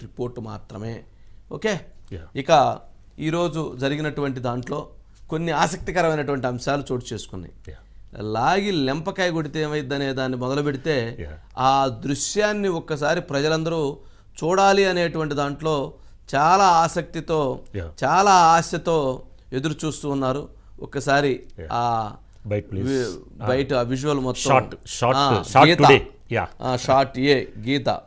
Report మాత్రమే. Okay. ఇక ఈరోజు జరిగినటువంటి దాంట్లో కొన్ని ఆసక్తికరమైనటువంటి అంశాలు చోటు చేసుకున్నాయి. లాగి లెంపకాయ కొడితే ఏమైందనే దాన్ని మొదలు పెడితే. ఆ దృశ్యాన్ని ఒక్కసారి ప్రజలందరూ చూడాలి అనేటువంటి దాంట్లో చాలా ఆసక్తితో. చాలా ఆశతో ఎదురు చూస్తూ ఉన్నారు. ఒక్కసారి ఆ వి- బయట ఆ విజువల్ మొత్తం. షార్ట్ ఏ గీత.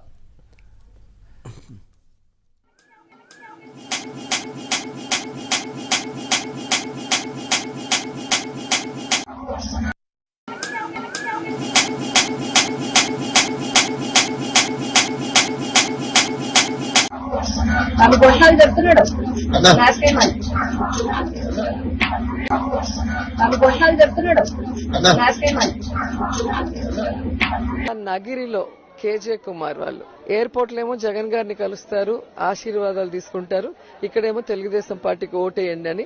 చెప్తున్నాడు. లాస్ట్ టైం అని ఆమె గొంతాలు చెప్తున్నాడు. లాస్ట్ టైం అని నగిరిలో కేజే కుమార్ వాళ్ళు. ఎయిర్పోర్ట్లో ఏమో జగన్ గారిని కలుస్తారు ఆశీర్వాదాలు తీసుకుంటారు. ఇక్కడేమో తెలుగుదేశం పార్టీకి ఓటేయండి అని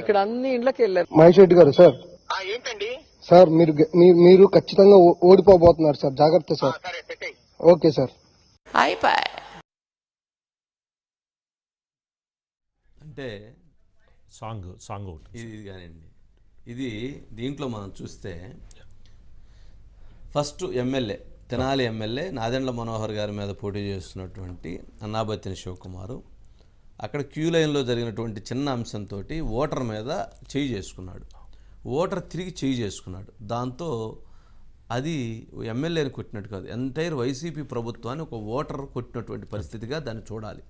ఇక్కడ అన్ని ఇండ్లకి వెళ్ళారు. మహేష్ రెడ్డి గారు సార్. ఆ ఏంటండి? సార్ మీరు మీరు ఖచ్చితంగా ఓడిపోబోతున్నారు సార్. జాగ్రత్త సార్. Okay sir. అంటే సాంగ్ సాంగ్ ఒకటి. ఇది ఇది కానివ్వండి. ఇది దీంట్లో మనం చూస్తే first MLA Tenali MLA Nadendla Manohar గారి మీద పోటీ చేస్తున్నటువంటి అన్నాబత్తిని శివకుమారు. అక్కడ క్యూ లైన్లో జరిగినటువంటి చిన్న అంశంతో ఓటర్ మీద చేయి చేసుకున్నాడు. ఓటర్ తిరిగి చేయి చేసుకున్నాడు. దాంతో అది ఎమ్మెల్యేని కొట్టినట్టు కాదు ఎంటైర్ వైసీపీ ప్రభుత్వాన్ని ఒక ఓటర్ కొట్టినటువంటి పరిస్థితిగా దాన్ని చూడాలి.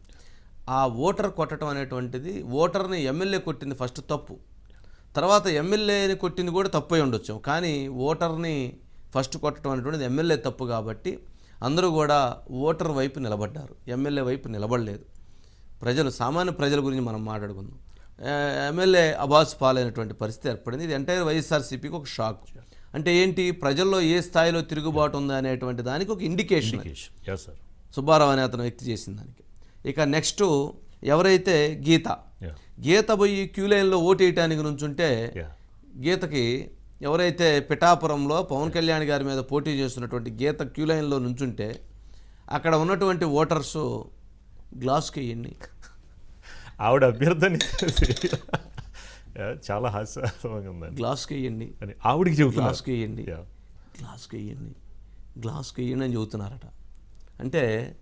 ఆ ఓటర్ కొట్టడం అనేటువంటిది ఓటర్ని ఎమ్మెల్యే కొట్టింది ఫస్ట్ తప్పు. తర్వాత ఎమ్మెల్యేని కొట్టింది కూడా తప్పై ఉండొచ్చు. కానీ ఓటర్ని ఫస్ట్ కొట్టడం అనేటువంటిది ఎమ్మెల్యే తప్పు కాబట్టి అందరూ కూడా ఓటర్ వైపు నిలబడ్డారు. ఎమ్మెల్యే వైపు నిలబడలేదు. ప్రజలు సామాన్య ప్రజల గురించి మనం మాట్లాడుకుందాం. ఎమ్మెల్యే అబాస్ పాలైనటువంటి పరిస్థితి ఏర్పడింది. ఇది ఎంటైర్ వైఎస్ఆర్సీపీకి ఒక షాక్. అంటే ఏంటి? ప్రజల్లో ఏ స్థాయిలో తిరుగుబాటు ఉంది అనేటువంటి దానికి ఒక ఇండికేషన్ సుబ్బారావు అనే అతను వ్యక్తి చేసిన దానికి. ఇక నెక్స్ట్ ఎవరైతే గీత గీత పోయి క్యూ లైన్లో ఓటేయటానికి నుంచుంటే గీతకి ఎవరైతే పిఠాపురంలో పవన్ కళ్యాణ్ గారి మీద పోటీ చేస్తున్నటువంటి గీత క్యూ లైన్లో నుంచుంటే అక్కడ ఉన్నటువంటి ఓటర్స్ గ్లాస్కి వేయండి ఆవిడ అభ్యర్థని చాలా హాస్యాస్పదంగా ఉందండి. గ్లాస్కి వేయండి అని ఆవిడికి చెబుతున్నారు. గ్లాస్కి వేయండి. గ్లాస్కి వేయండి గ్లాస్కి వేయండి అని చెబుతున్నారట. అంటే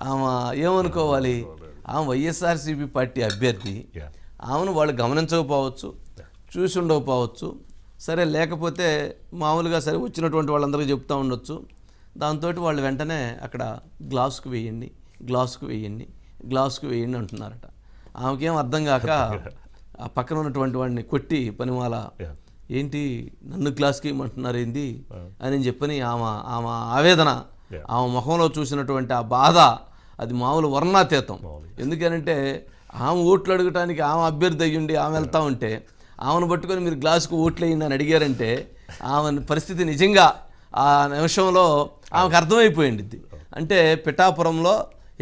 ఆమె ఏమనుకోవాలి? ఆమె వైఎస్ఆర్సీపీ పార్టీ అభ్యర్థి. ఆమెను వాళ్ళు గమనించకపోవచ్చు చూసి ఉండకపోవచ్చు. సరే లేకపోతే మామూలుగా సరే వచ్చినటువంటి వాళ్ళందరికీ చెప్తా ఉండొచ్చు. దాంతో వాళ్ళు వెంటనే అక్కడ గ్లాస్కు వేయండి గ్లాస్కు వేయండి గ్లాస్కు వేయండి అంటున్నారట. ఆమెకేం అర్థం కాక ఆ పక్కన ఉన్నటువంటి వాడిని కొట్టి పనిమాల. ఏంటి నన్ను గ్లాస్కి ఇవ్వమంటున్నారు ఏంది అని చెప్పని ఆమె ఆమె ఆవేదన. ఆమె ముఖంలో చూసినటువంటి ఆ బాధ అది మామూలు వర్ణాతీతం ఎందుకనంటే ఆమె ఓట్లు అడగటానికి ఆమె అభ్యర్థి అయ్యుండి ఆమె వెళ్తా ఉంటే ఆమెను పట్టుకొని మీరు గ్లాసుకు ఓట్లేయండి అని అడిగారంటే ఆమె పరిస్థితి నిజంగా ఆ నిమిషంలో ఆమెకు అర్థమైపోయింది. అంటే పిఠాపురంలో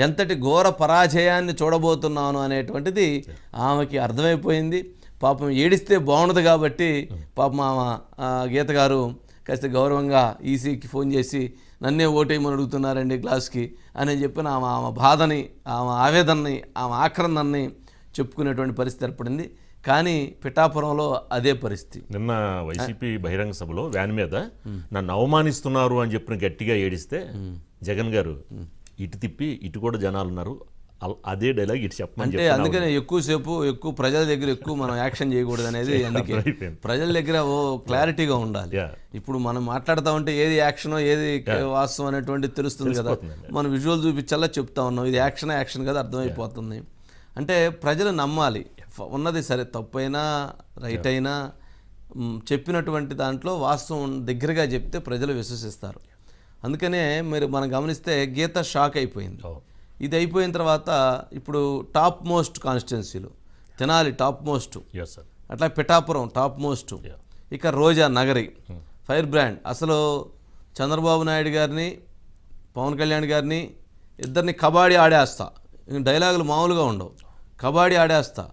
ఎంతటి ఘోర పరాజయాన్ని చూడబోతున్నాను అనేటువంటిది ఆమెకి అర్థమైపోయింది. పాపం ఏడిస్తే బాగుండదు కాబట్టి పాపం ఆమె గీత గారు కాస్త గౌరవంగా ఈసీకి ఫోన్ చేసి నన్నే ఓటేయమని అడుగుతున్నారండి గ్లాస్కి అని చెప్పిన ఆమె ఆమె బాధని ఆమె ఆవేదనని ఆమె ఆక్రందనని చెప్పుకునేటువంటి పరిస్థితి ఏర్పడింది. కానీ పిఠాపురంలో అదే పరిస్థితి. నిన్న వైసీపీ బహిరంగ సభలో వ్యాన్ మీద నన్ను అవమానిస్తున్నారు అని చెప్పిన గట్టిగా ఏడిస్తే జగన్ గారు ఇటు తిప్పి ఇటు కూడా జనాలు ఉన్నారు. అదే డైలాగ్ ఇటు చెప్పమని అంటే అందుకనే ఎక్కువసేపు ఎక్కువ ప్రజల దగ్గర ఎక్కువ మనం యాక్షన్ చేయకూడదు అనేది అందుకే. ప్రజల దగ్గర ఓ క్లారిటీగా ఉండాలి. ఇప్పుడు మనం మాట్లాడుతూ ఉంటే ఏది యాక్షన్ ఏది వాస్తవం అనేటువంటి తెలుస్తుంది కదా. మనం విజువల్ చూపించాలా చెప్తా ఉన్నాం. ఇది యాక్షన్ యాక్షన్ కదా అర్థమైపోతుంది. అంటే ప్రజలు నమ్మాలి. ఉన్నది సరే తప్పైనా రైట్ అయినా చెప్పినటువంటి దాంట్లో వాస్తవం దగ్గరగా చెప్తే ప్రజలు విశ్వసిస్తారు. అందుకనే మీరు మనం గమనిస్తే గీత షాక్ అయిపోయింది. Oh. ఇది అయిపోయిన తర్వాత ఇప్పుడు టాప్ మోస్ట్ కాన్స్టిట్యున్సీలు తెనాలి టాప్ మోస్ట్. అట్లా పిఠాపురం టాప్ మోస్ట్. ఇక రోజా నగరి ఫైర్ బ్రాండ్. అసలు చంద్రబాబు నాయుడు గారిని పవన్ కళ్యాణ్ గారిని ఇద్దరిని కబాడీ ఆడేస్తా. డైలాగులు మామూలుగా ఉండవు. కబాడీ ఆడేస్తా.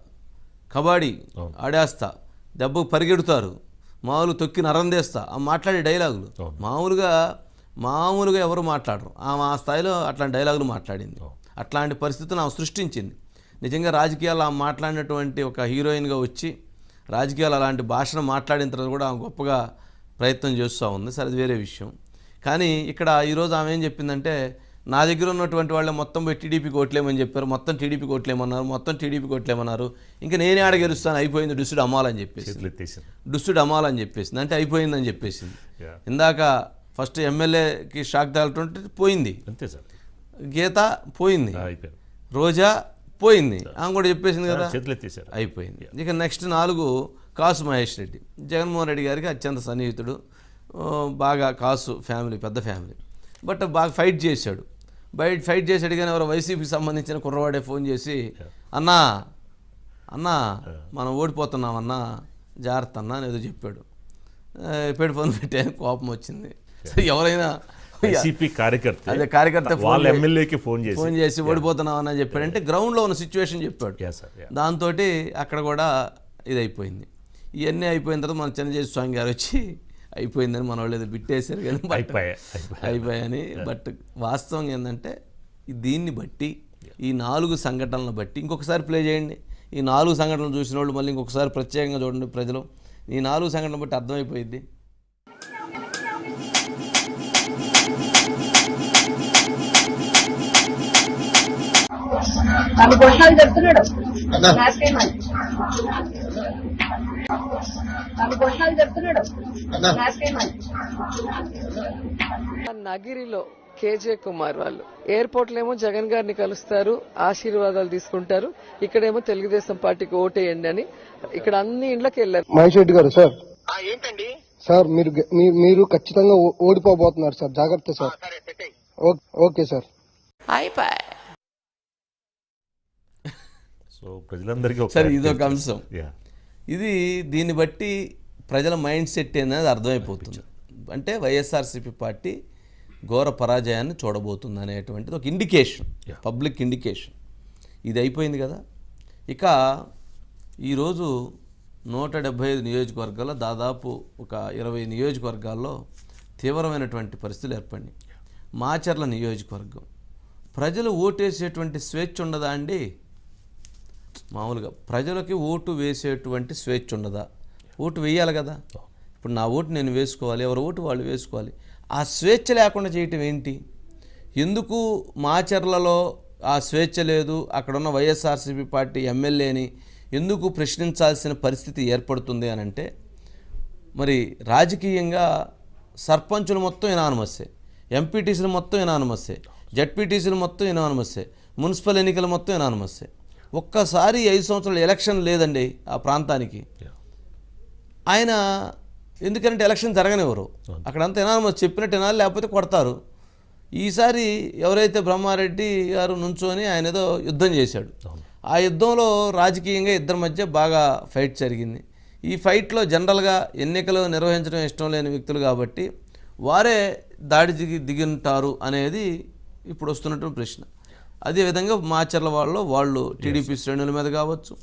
కబాడీ ఆడేస్తా దెబ్బకు పరిగెడుతారు మామూలు తొక్కి నరందేస్తా ఆ మాట్లాడే డైలాగులు. మామూలుగా మామూలుగా ఎవరు మాట్లాడరు. ఆమె ఆ స్థాయిలో అట్లాంటి డైలాగులు మాట్లాడింది. అట్లాంటి పరిస్థితిని ఆమె సృష్టించింది. నిజంగా రాజకీయాల్లో ఆమె మాట్లాడినటువంటి ఒక హీరోయిన్గా వచ్చి రాజకీయాలు అలాంటి భాషను మాట్లాడిన తర్వాత కూడా ఆమె గొప్పగా ప్రయత్నం చేస్తూ ఉంది. సరే అది వేరే విషయం. కానీ ఇక్కడ ఈరోజు ఆమె ఏం చెప్పిందంటే నా దగ్గర ఉన్నటువంటి వాళ్ళే మొత్తం పోయి టీడీపీకి ఓట్లేమని చెప్పారు మొత్తం టీడీపీకి ఓట్లేమన్నారు మొత్తం టీడీపీకి ఓట్లేమన్నారు. ఇంకా నేనే ఆడ గెలుస్తాను అయిపోయింది డుస్సుడు అమ్మాలని చెప్పేసి డుస్సుడు అమ్మాలని చెప్పేసింది. అంటే అయిపోయిందని చెప్పేసింది. ఇందాక ఫస్ట్ ఎమ్మెల్యేకి షాక్ తగలటుంటే పోయింది. అంతే సార్. గీత పోయింది. రోజా పోయింది. ఆమె కూడా చెప్పేసింది కదా. అయిపోయింది. ఇక నెక్స్ట్ నాలుగు కాసు మహేష్ రెడ్డి. జగన్మోహన్ రెడ్డి గారికి అత్యంత సన్నిహితుడు. బాగా కాసు ఫ్యామిలీ పెద్ద ఫ్యామిలీ. బట్ బాగా ఫైట్ చేశాడు. బయట ఫైట్ చేశాడు కానీ ఎవరో వైసీపీకి సంబంధించిన కుర్రవాడే ఫోన్ చేసి అన్నా అన్నా మనం ఓడిపోతున్నాం అన్నా జాగ్రత్త అన్నా అని ఏదో చెప్పాడు. ఎప్పుడు ఫోన్ పెట్టాను కోపం వచ్చింది. ఎవరైనా వైసీపీ కార్యకర్త అదే కార్యకర్త వాళ్ళ ఎమ్మెల్యేకి ఫోన్ చేసి ఫోన్ చేసి ఓడిపోతున్నాం అని చెప్పాడంటే గ్రౌండ్లో ఉన్న సిచ్యువేషన్ చెప్పాడు. దాంతో అక్కడ కూడా ఇది అయిపోయింది ఇవన్నీ అయిపోయిన తర్వాత మన చిన్నజేసి స్వామి గారు వచ్చి అయిపోయిందని మన వాళ్ళు ఏదో బిట్టేశారు కానీ అయిపోయాయని. బట్ వాస్తవం ఏంటంటే దీన్ని బట్టి ఈ నాలుగు సంఘటనలను బట్టి ఇంకొకసారి ప్లే చేయండి. ఈ నాలుగు సంఘటనలు చూసిన వాళ్ళు మళ్ళీ ఇంకొకసారి ప్రత్యేకంగా చూడండి ప్రజలు. ఈ నాలుగు సంఘటనలు బట్టి అర్థమైపోయింది నన్ను చెప్తున్నాడు. లాస్ట్ టైం అని నన్ను క్వశ్చన్లు చెప్తున్నాడు. లాస్ట్ టైం అని నగిరిలో కేజే కుమార్ వాళ్ళు. ఎయిర్పోర్ట్లో ఏమో జగన్ గారిని కలుస్తారు ఆశీర్వాదాలు తీసుకుంటారు. ఇక్కడేమో తెలుగుదేశం పార్టీకి ఓటేయండి అని ఇక్కడ అన్ని ఇండ్లకి వెళ్ళారు. మహేష్ రెడ్డి గారు సార్. ఆ ఏంటండి? సార్ మీరు మీరు ఖచ్చితంగా ఓడిపోబోతున్నారు సార్. జాగ్రత్త సార్. Okay sir. సో ప్రజలందరికీ ఒక సరే ఇదొక అంశం. ఇది దీన్ని బట్టి ప్రజల మైండ్ సెట్ ఏందనేది అర్థమైపోతుంది. అంటే వైఎస్ఆర్సీపీ పార్టీ ఘోర పరాజయాన్ని చూడబోతుంది అనేటువంటిది ఒక ఇండికేషన్ పబ్లిక్ ఇండికేషన్ ఇది అయిపోయింది కదా. ఇక ఈరోజు నూట డెబ్భై ఐదు నియోజకవర్గాల్లో దాదాపు ఒక ఇరవై నియోజకవర్గాల్లో తీవ్రమైనటువంటి పరిస్థితులు ఏర్పడినాయి. మాచర్ల నియోజకవర్గం. ప్రజలు ఓటేసేటువంటి స్వేచ్ఛ ఉండదా అండి? మామూలుగా ప్రజలకి ఓటు వేసేటువంటి స్వేచ్ఛ ఉండదా ఓటు వేయాలి కదా. ఇప్పుడు నా ఓటు నేను వేసుకోవాలి ఎవరి ఓటు వాళ్ళు వేసుకోవాలి. ఆ స్వేచ్ఛ లేకుండా చేయటం ఏంటి? ఎందుకు మాచర్లలో ఆ స్వేచ్ఛ లేదు? అక్కడ ఉన్న వైఎస్ఆర్సీపీ పార్టీ ఎమ్మెల్యేని ఎందుకు ప్రశ్నించాల్సిన పరిస్థితి ఏర్పడుతుంది అని అంటే మరి రాజకీయంగా సర్పంచులు మొత్తం ఇనానమస్సే ఎంపీటీసీలు మొత్తం ఇనానమస్సే జడ్పీటీసీలు మొత్తం ఇనానమస్సే మున్సిపల్ ఎన్నికలు మొత్తం ఇనానమస్సే ఒక్కసారి ఐదు సంవత్సరాలు ఎలక్షన్ లేదండి ఆ ప్రాంతానికి. ఆయన ఎందుకంటే ఎలక్షన్ జరగనివ్వరు. అక్కడంతా ఎనానమస్ చెప్పినట్టు వినాలి లేకపోతే కొడతారు. ఈసారి ఎవరైతే బ్రహ్మారెడ్డి గారు నుంచొని ఆయన ఏదో యుద్ధం చేశాడు. ఆ యుద్ధంలో రాజకీయంగా ఇద్దరి మధ్య బాగా ఫైట్ జరిగింది. ఈ ఫైట్లో జనరల్గా ఎన్నికలు నిర్వహించడం ఇష్టం లేని వ్యక్తులు కాబట్టి వారే దాడి దిగి దిగుంటారు అనేది ఇప్పుడు వస్తున్నటువంటి ప్రశ్న. అదేవిధంగా మాచర్ల వాళ్ళు వాళ్ళు టీడీపీ శ్రేణుల మీద కావచ్చు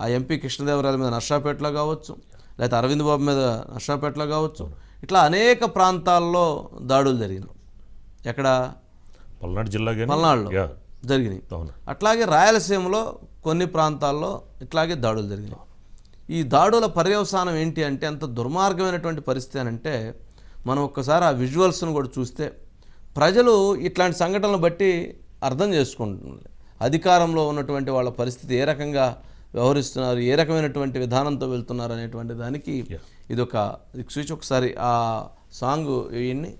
ఆ ఎంపీ కృష్ణదేవరాయల మీద నర్సాపేటలో కావచ్చు లేకపోతే అరవింద్ బాబు మీద నర్సాపేటలో కావచ్చు ఇట్లా అనేక ప్రాంతాల్లో దాడులు జరిగినాయి. ఎక్కడ? పల్నాడు జిల్లా పల్నాడులో జరిగినాయి. అట్లాగే రాయలసీమలో కొన్ని ప్రాంతాల్లో ఇట్లాగే దాడులు జరిగినాయి. ఈ దాడుల పర్యవసానం ఏంటి అంటే అంత దుర్మార్గమైనటువంటి పరిస్థితి అని అంటే మనం ఒక్కసారి ఆ విజువల్స్ను కూడా చూస్తే ప్రజలు ఇట్లాంటి సంఘటనలు బట్టి అర్థం చేసుకుంటున్నారు అధికారంలో ఉన్నటువంటి వాళ్ళ పరిస్థితి ఏ రకంగా వ్యవహరిస్తున్నారు ఏ రకమైనటువంటి విధానంతో వెళ్తున్నారు అనేటువంటి దానికి ఇది ఒక దిక్సూచి. ఒకసారి ఆ సాంగ్ వేయండి